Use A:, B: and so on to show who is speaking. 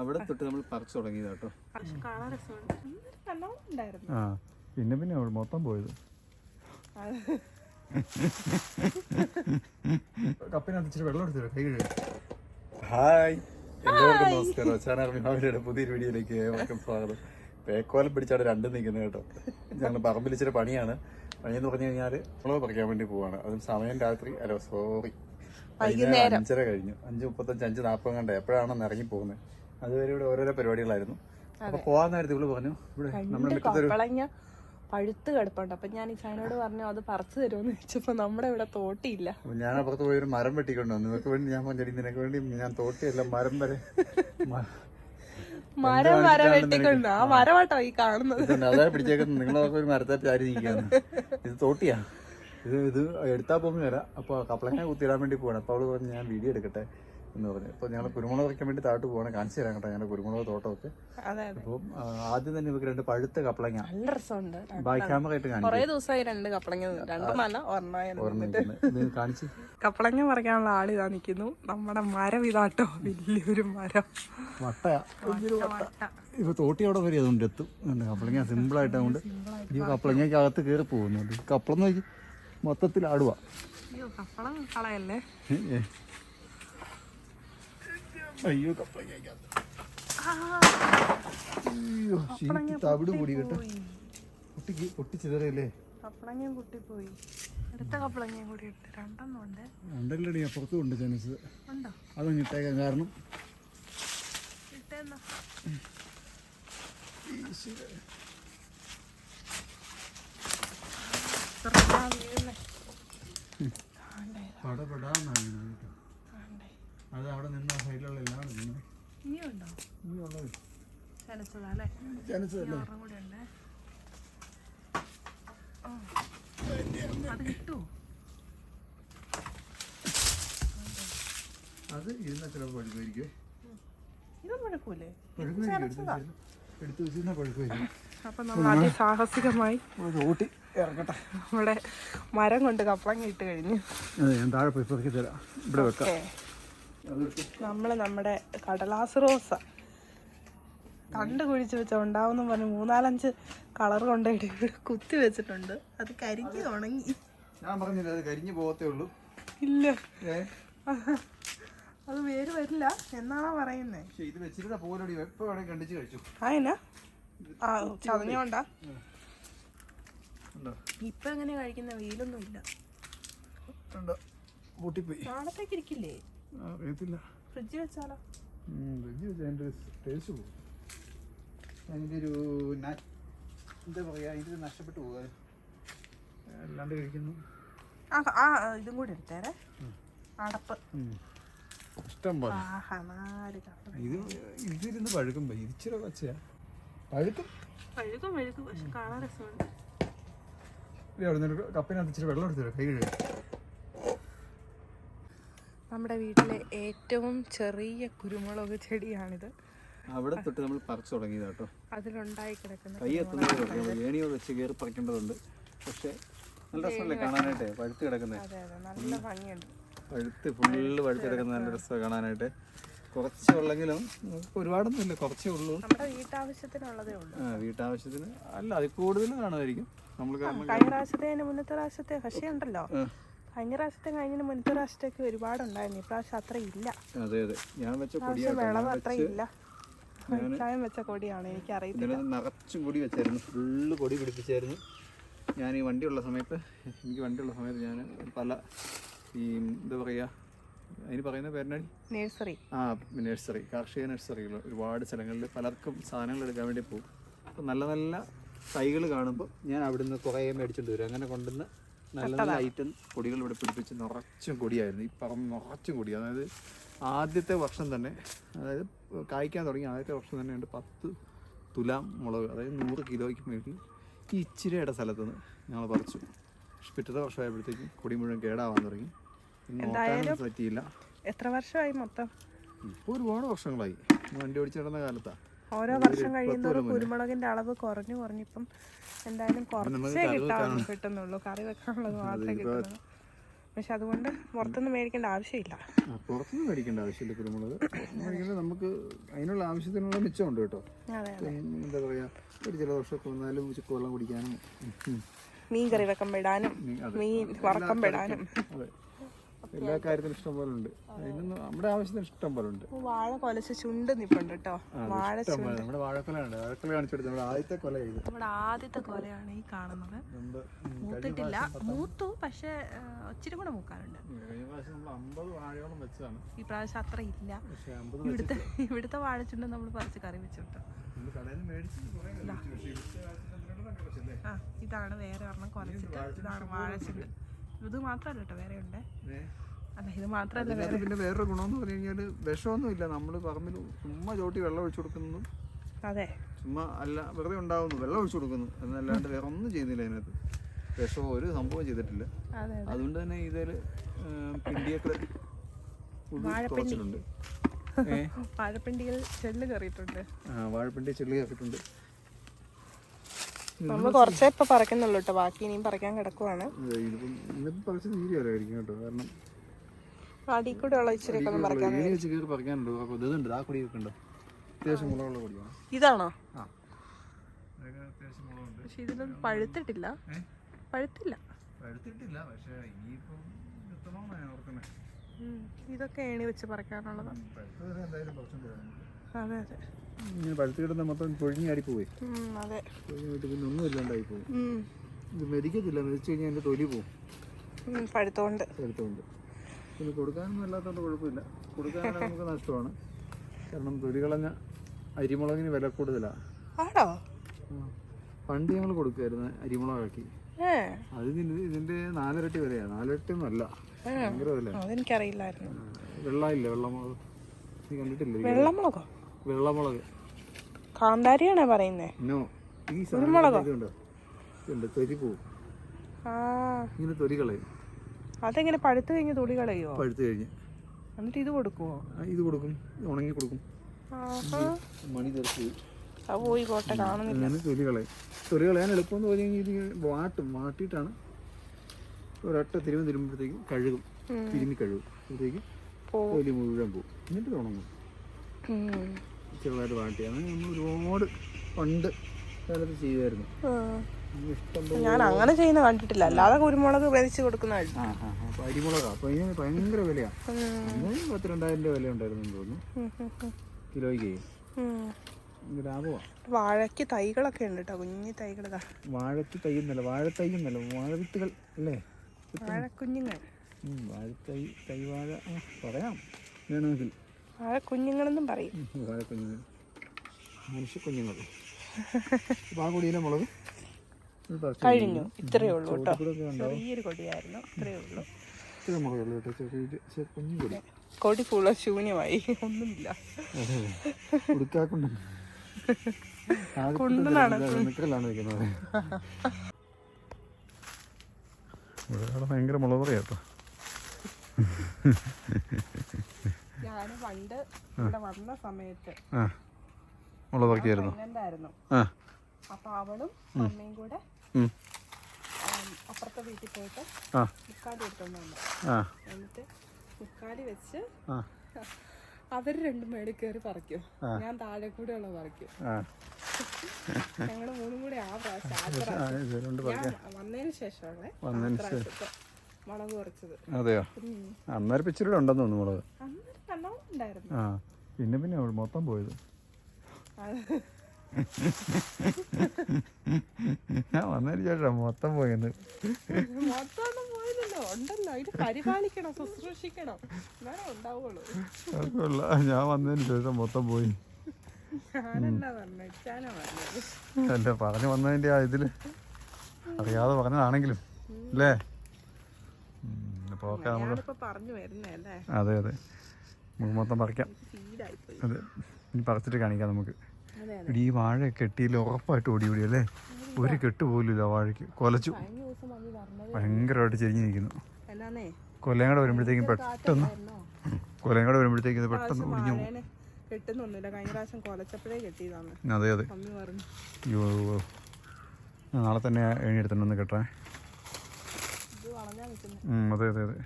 A: അവിടെ തൊട്ട് നമ്മൾ പറിച്ചു തുടങ്ങിയത് കേട്ടോ. ആ പിന്നെ പിന്നെ അവൾ മൊത്തം പോയത്. കപ്പിനകത്ത് ഇച്ചിരി വെള്ളം എടുത്തു കൈ കഴുകി. ഹായ്. എല്ലാവർക്കും നമസ്കാരം. ചാനൽ വിനോദിയുടെ പുതിയൊരു വീഡിയോയിലേക്ക് ഏവർക്കും സ്വാഗതം. പേക്കോലം പിടിച്ചാണ് രണ്ടും നിൽക്കുന്നത് കേട്ടോ. ഞങ്ങൾ പറമ്പിൽ ഇച്ചിരി പണിയാണ്. പണിയെന്ന് പറഞ്ഞു കഴിഞ്ഞാൽ മുളക് പറിക്കാൻ വേണ്ടി പോവാണ്. അതും സമയം രാത്രി. അല്ല സോറി വൈകുന്നേരം. അഞ്ചര കഴിഞ്ഞു. അഞ്ച് മുപ്പത്തഞ്ച് അഞ്ച് നാൽപ്പത് കണ്ട. എപ്പോഴാണെന്ന് ഇറങ്ങി പോകുന്നത്? അതുവരെ ഇവിടെ ഓരോരോ പരിപാടികളായിരുന്നു. അപ്പൊ പോവാൻ നേരത്തെ ഇവൾ പറഞ്ഞു ഇവിടെ നമ്മുടെ മുറ്റത്തൊരു
B: കപ്പളങ്ങ പഴുത്ത് കിടപ്പുണ്ട്. അപ്പൊ ഞാൻ ഈ ചാനോട് പറഞ്ഞു അത് പറിച്ചു തരുമെന്ന് ചോദിച്ചപ്പോ നമ്മുടെ ഇവിടെ തോട്ടിയില്ല.
A: അപ്പൊ ഞാൻ അപ്പുറത്ത് പോയി ഒരു മരം വെട്ടിക്കൊണ്ട് വന്നു. നിനക്ക് വേണ്ടി ഞാൻ പറഞ്ഞു നിനക്ക് വേണ്ടി ഞാൻ തോട്ടിയല്ല മരം വരെ.
B: മരം മരം വെട്ടിക്കൊണ്ട്. ആ മരമാട്ടോ ഈ കാണുന്നത്.
A: അതാ പിടിച്ചേക്കുന്നത്. നിങ്ങളൊക്കെ ഒരു മരത്തെ ചാരി നിൽക്കുകയാണ്. ഇത് തോട്ടിയാ. ഇത് ഇത് എടുത്താ പോകുന്ന വരാം. അപ്പോൾ കപ്പളങ്ങ കുത്തിയിടാൻ വേണ്ടി പോവാണ്. അപ്പോൾ അവൾ പറഞ്ഞു ഞാൻ വീഡിയോ എടുക്കട്ടെ. എന്ന് പറഞ്ഞു. അപ്പോൾ ഞങ്ങൾ കുരുമുളക് വയ്ക്കാൻ വേണ്ടി താട്ട് പോവാണ്. കാണിച്ചു തരാം കേട്ടോ ഞങ്ങളുടെ കുരുമുളക് തോട്ടമൊക്കെ. അപ്പം ആദ്യം തന്നെ ഇവർക്ക് രണ്ട് പഴുത്ത കപ്പളങ്ങ
B: നല്ല രസമുണ്ട്.
A: ബാക്ക് ക്യാമറ ആയിട്ട് കാണിച്ചു.
B: കപ്പളങ്ങ പറയാനുള്ള
A: ആൾ ഇതാ
B: നിൽക്കുന്നു നമ്മുടെ മരം ഇതാട്ടോ. വലിയൊരു മരം.
A: വട്ടയാ ഇപ്പൊ തോട്ടി അവിടെ വരെ അതുകൊണ്ട് എത്തും. കപ്പളങ്ങ സിമ്പിൾ ആയിട്ട് അതുകൊണ്ട് ഈ കപ്പളങ്ങയ്ക്ക് അകത്ത് കയറി പോകുന്നുണ്ട് കപ്പളം നോക്കി മൊത്തത്തിൽ
B: ആടുവാ. കപ്പളം കളയല്ലേ?
A: അയ്യോ തവിട് കൂടി കേട്ടോ പൊട്ടിക്ക് പൊട്ടിച്ചിതറയല്ലേ?
B: കപ്പളങ്ങയും പൊട്ടിപ്പോയി അടുത്ത കപ്പളങ്ങയും കൂടി ഇട്ട് രണ്ടെണ്ണം ഉണ്ട്.
A: ഉണ്ടല്ലടി അപ്പുറത്തും ഉണ്ട് ചനസ്
B: ഉണ്ടോ?
A: അതങ്ങ് ഇട്ടേക്കാൻ കാരണം.
B: ഇട്ടെന്നാ.
A: പടപെടാന്നാണ് കേട്ടോ അത് അവിടെ നിന്ന് ആ സൈഡിലുള്ള എല്ലാം നിന്ന്
B: ഇനിയുണ്ടോ
A: ഈ ഉള്ളത്
B: അത് കിട്ടുമോ
A: അത് ഇരുന്ന പഴുക്കുമായിരിക്കും. എടുത്ത് വെച്ചിരുന്ന പഴുക്കുമായിരിക്കും.
B: അപ്പൊ നമ്മൾ അതിസാഹസികമായി
A: അത് ഓട്ടി ഇറങ്ങട്ടെ.
B: നമ്മുടെ മരം കൊണ്ട് കപ്പളങ്ങ ഇട്ട് കഴിഞ്ഞു.
A: ഞാൻ താഴെ പോയി തരാം. ഇവിടെ വെക്കാം.
B: നമ്മൾ നമ്മുടെ കടലാസ് റോസ. തണ്ട് കുഴിച്ച് വെച്ച ഉണ്ടാവുന്ന പറഞ്ഞ് മൂന്നാലഞ്ച് കളർ കൊണ്ടായിട്ട് ഇവിടെ കുത്തി വെച്ചിട്ടുണ്ട്. അത് കരിഞ്ഞു ഉണങ്ങി.
A: ഞാൻ പറഞ്ഞില്ല അത് കരിഞ്ഞു പോകത്തേ ഉള്ളൂ.
B: ഇല്ല. അത് വേര് വരില്ല. എന്നാണോ പറയുന്നേ?
A: ഇത് വെച്ചിരുന്ന പോലടി എപ്പോ കണ്ടിച്ച് കഴിച്ചു.
B: ആയിനാ ആ ചതഞ്ഞോണ്ടാ? ഇപ്പൊ എങ്ങനെ കഴിക്കുന്ന വെയിലൊന്നും ഇല്ല.
A: ഫ്രിഡ്ജ് പൊട്ടിപ്പോയി.
B: നാളത്തേക്ക് ഇരിക്കില്ലേ? വെച്ചാലോ?
A: ഫ്രിഡ്ജ് വെച്ചാൽ ടേസ്റ്റ് പോകും. അതിന്റെ ഒരു എന്താ പറയുക അതിന്റെ നഷ്ടപ്പെട്ടു പോകുക അല്ലാണ്ട് കഴിക്കുന്നു.
B: ആ ആ ഇതും കൂടി എടുത്തേരെ. അടപ്പ്.
A: ഇഷ്ടം പോലെ.
B: ആഹാ നാല് കപ്പ
A: ഇത് ഇതിരുന്ന് പഴുക്കും ഇച്ചിരി പച്ചയാ. പഴുക്കും.
B: പക്ഷെ കാണാൻ രസമുണ്ട്.
A: കപ്പിനകത്ത് ഇച്ചിരി വെള്ളം എടുത്തു കൈ കഴുകി.
B: നമ്മുടെ വീട്ടിലെ ഏറ്റവും ചെറിയ കുരുമുളക് ചെടിയാണിത്.
A: അവിടെ തൊട്ട് നമ്മൾ പറിച്ചു തുടങ്ങിയത് കേട്ടോ.
B: അതിലുണ്ടായി കിടക്കുന്ന
A: കൈ എത്തുന്നത് ഏണിയോ വെച്ച് കയറി പറിക്കേണ്ടതുണ്ട്. പക്ഷെ നല്ല രസമല്ലേ കാണാനായിട്ട്? പഴുത്ത് കിടക്കുന്നത്
B: നല്ല ഭംഗിയുണ്ട്.
A: പഴുത്ത് ഫുള്ള് പഴുത്ത് കിടക്കുന്ന നല്ല രസമാണ് കാണാനായിട്ട്. കുറച്ചേ ഉള്ളെങ്കിലും നമുക്ക് ഒരുപാടൊന്നും ഇല്ല കുറച്ചേ ഉള്ളൂ.
B: വീട്ടാവശ്യത്തിനുള്ളതേ ഉള്ളൂ.
A: ആ വീട്ടാവശ്യത്തിന് അല്ല അതിൽ കൂടുതൽ കാണുമായിരിക്കും. നമ്മൾ
B: കഴിഞ്ഞ പ്രാവശ്യത്തെ മുന്നത്തെ പ്രാവശ്യത്തെ പക്ഷേ ഉണ്ടല്ലോ. കഴിഞ്ഞ പ്രാവശ്യത്തെ കഴിഞ്ഞതിന് മുന്നത്തെ പ്രാവശ്യത്തേക്ക് ഒരുപാടുണ്ടായിരുന്നു. ഇപ്രാവശ്യം അത്ര ഇല്ല
A: അതെ അതെ. ഞാൻ വെച്ച കൊടിയാട്ടോ
B: അത്ര ഇല്ല ഇച്ചായം വെച്ച കൊടിയാണ് എനിക്കറിയത്തില്ല.
A: ഇതിനകത്ത് നിറച്ചും കൊടി വെച്ചായിരുന്നു. ഫുള്ള് കൊടി പിടിപ്പിച്ചായിരുന്നു. ഞാൻ ഈ വണ്ടിയുള്ള സമയത്ത് എനിക്ക് വണ്ടിയുള്ള സമയത്ത് ഞാൻ പല ഈ എന്താ പറയുക അതിന് പറയുന്ന പേരിനാടി
B: നഴ്സറി
A: ആ നഴ്സറി കാർഷിക നഴ്സറികൾ ഒരുപാട് സ്ഥലങ്ങളിൽ പലർക്കും സാധനങ്ങൾ എടുക്കാൻ വേണ്ടി പോകും. അപ്പോൾ നല്ല നല്ല തൈകൾ കാണുമ്പോൾ ഞാൻ അവിടുന്ന് കുറേ മേടിച്ചുകൊണ്ട് വരും. അങ്ങനെ കൊണ്ടുവന്ന് നല്ല ഐറ്റം കൊടികൾ ഇവിടെ പിടിപ്പിച്ച് നിറച്ചും കൊടിയായിരുന്നു. ഈ പറമ്പ് നിറച്ചും കൊടി. അതായത് ആദ്യത്തെ വർഷം തന്നെ അതായത് കായ്ക്കാൻ തുടങ്ങി ആദ്യത്തെ വർഷം തന്നെ ഉണ്ട് പത്ത് തുലാം മുളക് അതായത് നൂറ് കിലോയ്ക്ക് മേളിൽ ഈ ഇച്ചിരിയുടെ സ്ഥലത്ത് നിന്ന് ഞങ്ങൾ പറിച്ചു. പക്ഷെ പിറ്റത്തെ വർഷമായപ്പോഴത്തേക്കും കൊടി മുഴുവൻ കേടാവാൻ തുടങ്ങി. പറ്റിയില്ല.
B: എത്ര വർഷമായി മൊത്തം?
A: ഇപ്പോൾ ഒരുപാട് വർഷങ്ങളായി. വണ്ടി ഓടിച്ചു കാലത്താണ് കാലത്താ.
B: ഓരോ വർഷം കഴിയുന്നതോറും കുരുമുളകിന്റെ അളവ് കുറഞ്ഞു കുറഞ്ഞിപ്പം എന്തായാലും കുറച്ചേ കിട്ടാൻ കിട്ടുന്നുള്ളൂ. കറി വെക്കാനുള്ളത് മാത്രമേ കിട്ടുന്നുള്ളൂ. പക്ഷെ അതുകൊണ്ട് പുറത്തുനിന്ന് മേടിക്കേണ്ട ആവശ്യമില്ല.
A: ആ, പുറത്തുനിന്ന് മേടിക്കേണ്ട ആവശ്യമില്ല കുരുമുളക്. മേടിക്കുന്നത് നമുക്ക് അതിനുള്ള ആവശ്യത്തിനുള്ള മിച്ചമുണ്ട് കേട്ടോ. എന്താ പറയാ ഒരു ജലദോഷമൊക്കെ വന്നാലും ഉച്ചയ്ക്ക് വെള്ളം കുടിക്കാനും.
B: മീൻ കറി വെക്കം വിടാനും.
A: മീൻ-.
B: വറക്കം വിടാനും.
A: അതെ. എല്ലാ കാര്യത്തിനും ഇഷ്ടം പോലെ ഉണ്ട് അതിനൊന്നും നമ്മുടെ ആവശ്യത്തിന് ഇഷ്ടം പോലെ ഉണ്ട്
B: വാഴ കൊലച്ച ചുണ്ട് നിപ്പുണ്ട് കേട്ടോ വാഴ
A: നമ്മുടെ വാഴക്കൊല ഉണ്ട് വാഴക്കൊല കാണിച്ചെടുത്ത് നമ്മുടെ ആദ്യത്തെ കൊല ചെയ്ത്
B: നമ്മുടെ ആദ്യത്തെ കൊലയാണ് ഈ കാണുന്നത്. മൂത്തിട്ടില്ല. മൂത്തു പക്ഷെ ഒച്ചിരി കൂടെ മൂക്കാനുണ്ട് ഈ പ്രാവശ്യം അത്ര ഇല്ല. ഇവിടുത്തെ ഇവിടുത്തെ വാഴച്ചുണ്ട് നമ്മൾ പറിച്ച് കറി വെച്ചോട്ടെ ഇതാണ് വേറെ ഒരെണ്ണം കൊലച്ചിട്ട്. ഇതാണ് വാഴച്ചുണ്ട്. ഇത് മാത്രമല്ല കേട്ടോ വേറെ ഉണ്ട്? അല്ല ഇത് മാത്രമല്ല
A: വേറെ പിന്നെ വേറൊരു ഗുണമെന്ന് പറഞ്ഞു കഴിഞ്ഞാൽ വിഷമൊന്നും ഇല്ല. നമ്മൾ പറമ്പിൽ ചുമ്മാ ചോട്ടി വെള്ളം ഒഴിച്ചു കൊടുക്കുന്നു
B: അതെ.
A: ചുമ്മാ അല്ല വെറുതെ ഉണ്ടാവുന്നു വെള്ളം ഒഴിച്ചു കൊടുക്കുന്നു. എന്നല്ലാണ്ട് വേറെ ഒന്നും ചെയ്യുന്നില്ല അതിനകത്ത്. വിഷമോ ഒരു സംഭവം ചെയ്തിട്ടില്ല.
B: അതെ
A: അതുകൊണ്ട് തന്നെ ഇതിൽ പിണ്ടിയൊക്കെ
B: വാഴപ്പിണ്ടിയിൽ ചെള്ള് കയറിയിട്ടുണ്ട്.
A: ആ വാഴപ്പിണ്ടി ചെള്ളി ആക്കിയിട്ടുണ്ട്
B: നമ്മൾ കുറച്ചേ ഇപ്പൊ പറിക്കുന്നുള്ളൂ കേട്ടോ ബാക്കി ഇനിയും പറിക്കാൻ കിടക്കുവാണ്. അടി കൂടെ ഉള്ള ഇച്ചിരി ഒക്കെ പറിക്കാൻ ഇതാണോ? പക്ഷെ ഇതിലൊന്നും പഴുത്തിട്ടില്ല? പഴുത്തില്ല.
A: പഴുത്തിട്ടില്ല. പക്ഷേ ഇനിയിപ്പം
B: ഇതൊക്കെ ഏണി വെച്ച്
A: പറിക്കാനുള്ളതാണ്
B: അതെ അതെ.
A: ഇങ്ങനെ പഴുത്ത് കിടന്ന മൊത്തം പൊഴിഞ്ഞാടി പോയി പൊഴിഞ്ഞിട്ട് പിന്നെ ഒന്നും ഇല്ലാണ്ടായി പോകും ഇത് മെതിക്കത്തില്ല മെതിച്ചു കഴിഞ്ഞാൽ എന്റെ തൊലി പോകും
B: പഴുത്തോണ്ട്.
A: പിന്നെ കൊടുക്കാനൊന്നും അല്ലാത്തതുകൊണ്ട് കുഴപ്പമില്ല. കൊടുക്കാനാണെങ്കിൽ നമുക്ക് നഷ്ടമാണ്. കാരണം തൊലി കളഞ്ഞ അരിമുളകിന് വില കൂടുതലാണ്
B: ആണോ?
A: പണ്ട് ഞങ്ങൾ കൊടുക്കുമായിരുന്നു അരിമുളകാക്കി. അത് ഇതിന്റെ നാലിരട്ടി വിലയാണ് നാലിരട്ടി ഒന്നും അല്ല. ഭയങ്കര വില
B: അതെനിക്കറിയില്ലായിരുന്നു.
A: വെള്ളമില്ല വെള്ളമുളക് നീ കണ്ടിട്ടില്ല?
B: വെള്ളമുളകോ?
A: വെള്ളമുളക്.
B: കാന്താരിയാണോ പറയുന്നേ?
A: നോ ഈ സാധനം ഉണ്ട് തൊലി പോവും.
B: ആ.
A: ഇങ്ങനെ തൊലി കളയും.
B: അതെങ്ങനെ പഴുത്ത് കഴിഞ്ഞ് തുളി കളയോ?
A: പഴുത്ത് കഴിഞ്ഞ്.
B: എന്നിട്ട് ഇത് കൊടുക്കുവോ?
A: ആ, ഇത് കൊടുക്കും. ഉണങ്ങി കൊടുക്കും.
B: ആഹാ.
A: മണി തെറിച്ച്
B: അത് പോയി പോട്ടെ കാണുന്നില്ല.
A: അങ്ങനെ തൊലി കളയും. തൊലി കളയാൻ എളുപ്പം എന്ന് പറഞ്ഞാൽ ഇത് വാട്ടും വാട്ടിയിട്ടാണ് ഒരൊറ്റ തിരുമ്പ് തിരുമ്പുമ്പോഴത്തേക്കും കഴുകും.
B: ഉം.
A: തിരുമ്മി കഴുകും. അപ്പോഴത്തേക്ക്
B: പോവും.
A: തൊലി മുഴുവൻ പോകും എന്നിട്ട് ഇത് ഉണങ്ങും.
B: ഉം.
A: ചെറുതായിട്ട് പാട്ടിയാണ് അങ്ങനെ നമ്മൾ ഒരുപാട് പണ്ട് കാലത്ത് ചെയ്യുമായിരുന്നു.
B: ഞാൻ അങ്ങനെ ചെയ്യുന്ന കണ്ടിട്ടില്ല. അല്ലാതെ കുരുമുളക് വെതിച്ച് കൊടുക്കുന്ന
A: അപ്പോൾ അപ്പോൾ ഇതിന് ഭയങ്കര വിലയാണ് പത്ത് രണ്ടായിരം രൂപ വില ഉണ്ടായിരുന്നു തോന്നുന്നു. കിലോയ്ക്ക്.
B: വാഴയ്ക്ക് തൈകളൊക്കെ ഉണ്ട് കേട്ടോ കുഞ്ഞു തൈകൾ വാഴയ്ക്ക്
A: വാഴത്ത് തൈന്നല്ല വാഴത്തൈ എന്നല്ല. വാഴവിത്തുകൾ അല്ലേ?
B: വാഴക്കുഞ്ഞുങ്ങൾ.
A: കുഞ്ഞുങ്ങൾ വാഴത്തൈ തൈ വാഴ പറയാം. വേണമെങ്കിൽ.
B: വാഴക്കുഞ്ഞുങ്ങളെന്നും പറയും.
A: വാഴക്കുഞ്ഞുങ്ങൾ മനുഷ്യക്കുഞ്ഞുങ്ങൾ അപ്പോൾ ആ കൊടിയിലെ മുളക്?
B: കഴിഞ്ഞു. ഇത്രയേ ഉള്ളൂ കേട്ടോ. ചെറിയൊരു കൊടിയായിരുന്നു. ഇത്രയേ ഉള്ളൂ.
A: ഇത്ര മുളകുള്ളൂ കേട്ടോ. ചെറിയ ചെറിയ കുഞ്ഞു കൊടി.
B: കൊടി ഫുള്ള ശൂന്യമായി. ഒന്നുമില്ല.
A: ഭയങ്കര മുളക് കേട്ടോ.
B: ഞാൻ പണ്ട് ഇവിടെ വന്ന സമയത്ത് അപ്പൊ അവളും അമ്മയും കൂടെ അപ്പുറത്തെ വീട്ടിൽ പോയിട്ട് മുക്കാലി എടുത്തോണ്ട് വന്നു. എന്നിട്ട് മുക്കാലി വെച്ച് അവർ രണ്ടും മേളിൽ കയറി പറിക്കും. ഞാൻ താഴെ കൂടെ ഉള്ള പറിക്കും ഞങ്ങൾ മൂന്നും കൂടെ ആ പ്രാവശ്യം വന്നതിന് പ്രാവശ്യത്തെ മുളക് കുറച്ചത്.
A: അതെയോ. അന്നേരം ഇച്ചിരി ഉണ്ടെന്ന് തോന്നുന്നു മുളക്. ആ പിന്നെ പിന്നെ അവൾ മൊത്തം പോയത്. ഞാൻ വന്നതിന് ശേഷം മൊത്തം പോയത് ഞാൻ വന്നതിന് ശേഷം മൊത്തം പോയി. അല്ല പറഞ്ഞു വന്നതിന്റെ ആ ഇതിൽ അറിയാതെ പറഞ്ഞതാണെങ്കിലും അല്ലേ? അപ്പോൾ ഓക്കെ നമുക്ക് അതെ അതെ. നമുക്ക് മൊത്തം പറിക്കാം. അതെ. ഇനി പറിച്ചിട്ട് കാണിക്കാം നമുക്ക്. ഇവിടെ ഈ വാഴ കെട്ടിയിൽ ഉറപ്പായിട്ട് ഓടി ഓടി അല്ലേ? ഒരു കെട്ട് പോലുമില്ല വാഴയ്ക്ക്. കൊലച്ചു. ഭയങ്കരമായിട്ട്
B: ചെരിഞ്ഞിരിക്കുന്നു.
A: കൊലയും കൂടെ വരുമ്പോഴത്തേക്കും പെട്ടെന്ന് കൊല്ലം കൂടെ വരുമ്പോഴത്തേക്കും ഇത് പെട്ടെന്ന് ഒടിഞ്ഞു പോകും.
B: വാഴേനെ കെട്ടുന്നൊന്നുമില്ല. കഴിഞ്ഞ പ്രാവശ്യം കൊലച്ചപ്പോഴേ കെട്ടിയതാണ്
A: അതെ അതെ. നാളെ തന്നെ എഴുതിയെടുത്തിട്ടൊന്ന്
C: എടുത്തിട്ടുണ്ടെന്ന്
B: കെട്ടാൻ അതെ അതെ അതെ.